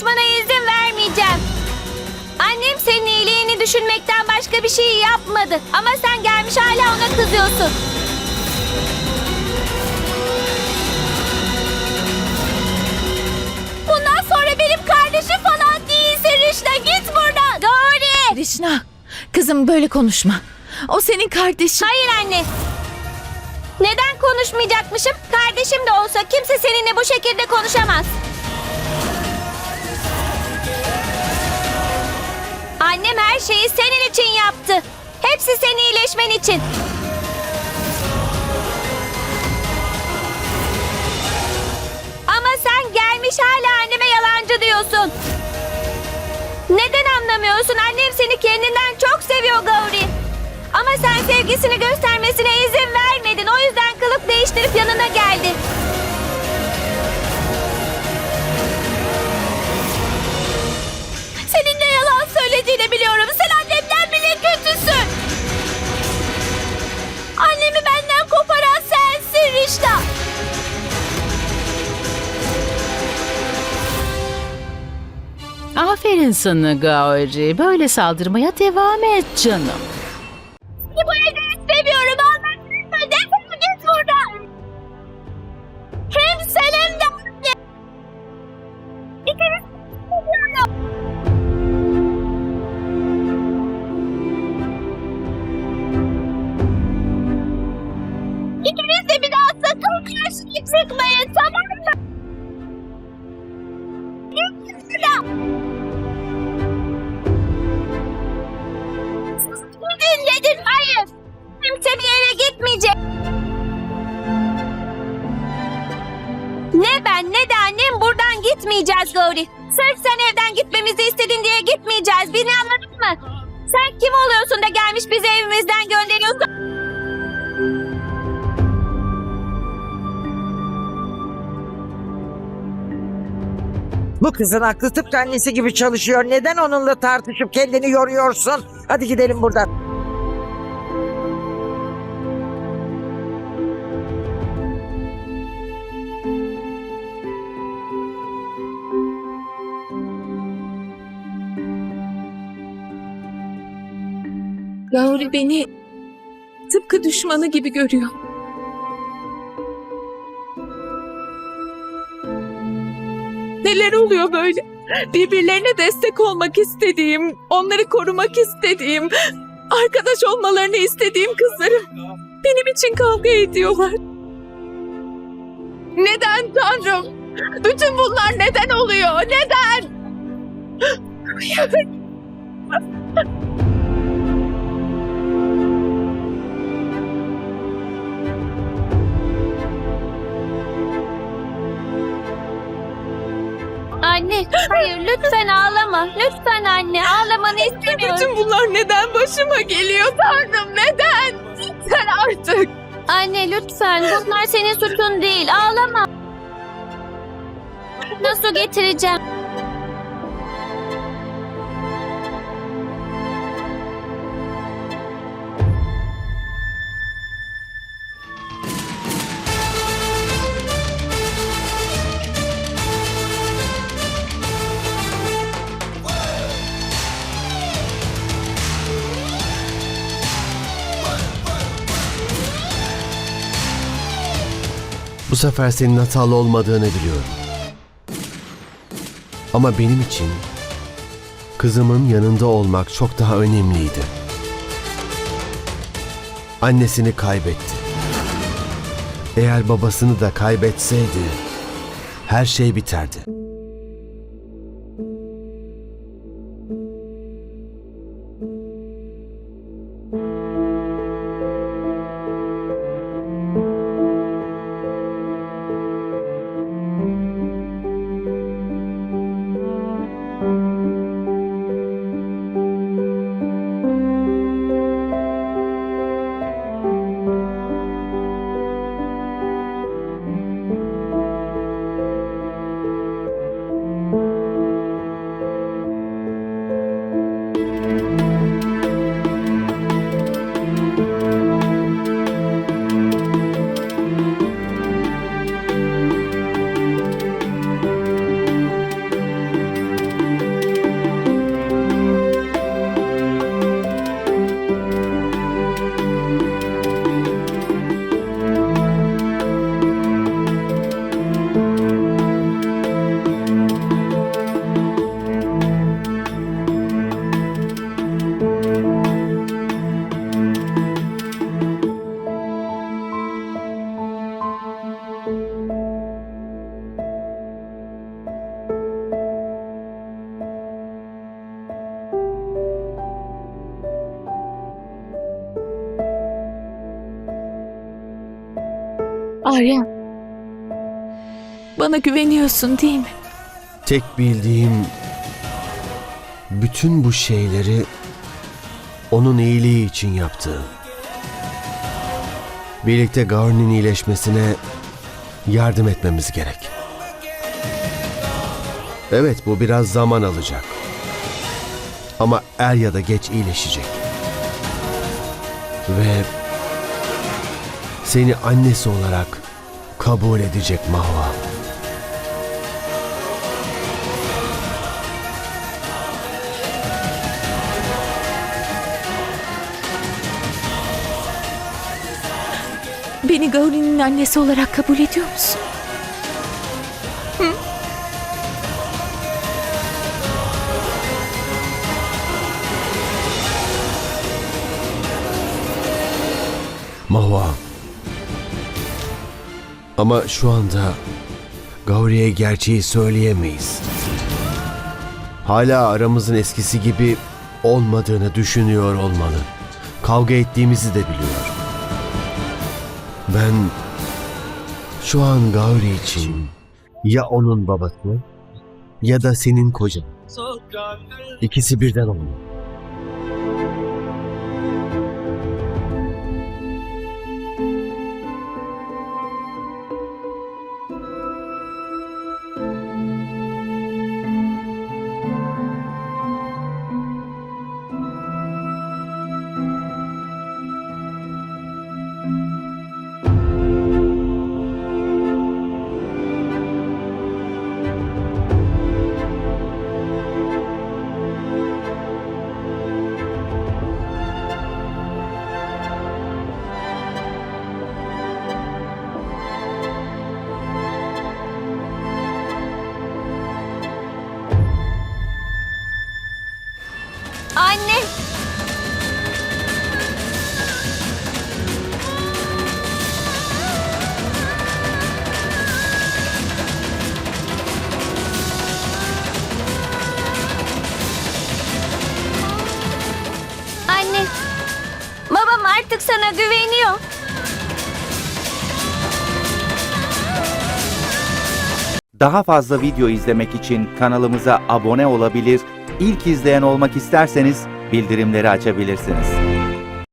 konuşmana izin vermeyeceğim. Annem senin iyiliğini düşünmekten başka bir şey yapmadı. Ama sen gelmiş hala ona kızıyorsun. Bundan sonra benim kardeşim falan değilsin Rişna. Git buradan. Doğru. Rişna, kızım böyle konuşma. O senin kardeşin. Hayır anne. Neden konuşmayacakmışım? Kardeşim de olsa kimse seninle bu şekilde konuşamaz. Annem her şeyi senin için yaptı. Hepsi senin iyileşmen için. Ama sen gelmiş hala anneme yalancı diyorsun. Neden anlamıyorsun? Annem seni kendinden çok seviyor Gauri. Ama sen sevgisini göstermesine izin vermedin. O yüzden kılık değiştirip Aferin sana Gauri. Böyle saldırmaya devam et canım. Bu evde gitmeyeceğiz Gauri. Sırf sen evden gitmemizi istedin diye gitmeyeceğiz. Beni anladın mı? Sen kim oluyorsun da gelmiş bizi evimizden gönderiyorsun? Bu kızın aklı tıpkı annesi gibi çalışıyor. Neden onunla tartışıp kendini yoruyorsun? Hadi gidelim buradan. Gauri beni tıpkı düşmanı gibi görüyor. Neler oluyor böyle? Birbirlerine destek olmak istediğim, onları korumak istediğim, arkadaş olmalarını istediğim kızlarım benim için kavga ediyorlar. Neden Tanrım? Bütün bunlar neden oluyor? Neden? Anne hayır lütfen ağlama. Lütfen anne ağlamanı istemiyorum. Bütün bunlar neden başıma geliyor Tanrım? Neden? Yeter artık. Anne lütfen bunlar senin suçun değil ağlama. Nasıl getireceğim? Bu sefer senin hatalı olmadığını biliyorum. Ama benim için kızımın yanında olmak çok daha önemliydi. Annesini kaybetti. Eğer babasını da kaybetseydi her şey biterdi. Arya. Bana güveniyorsun değil mi? Tek bildiğim bütün bu şeyleri onun iyiliği için yaptığım. Birlikte Gauri'nin iyileşmesine yardım etmemiz gerek. Evet bu biraz zaman alacak. Ama er ya da geç iyileşecek. Ve seni annesi olarak kabul edecek Mahva. Beni Gauri'nin annesi olarak kabul ediyor musun? Mahva. Ama şu anda Gauri'ye gerçeği söyleyemeyiz. Hala aramızın eskisi gibi olmadığını düşünüyor olmalı. Kavga ettiğimizi de biliyor. Ben şu an Gauri için ya onun babası ya da senin kocan. İkisi birden olmalı. Babam artık sana güveniyor. Daha fazla video izlemek için kanalımıza abone olabilir, ilk izleyen olmak isterseniz bildirimleri açabilirsiniz.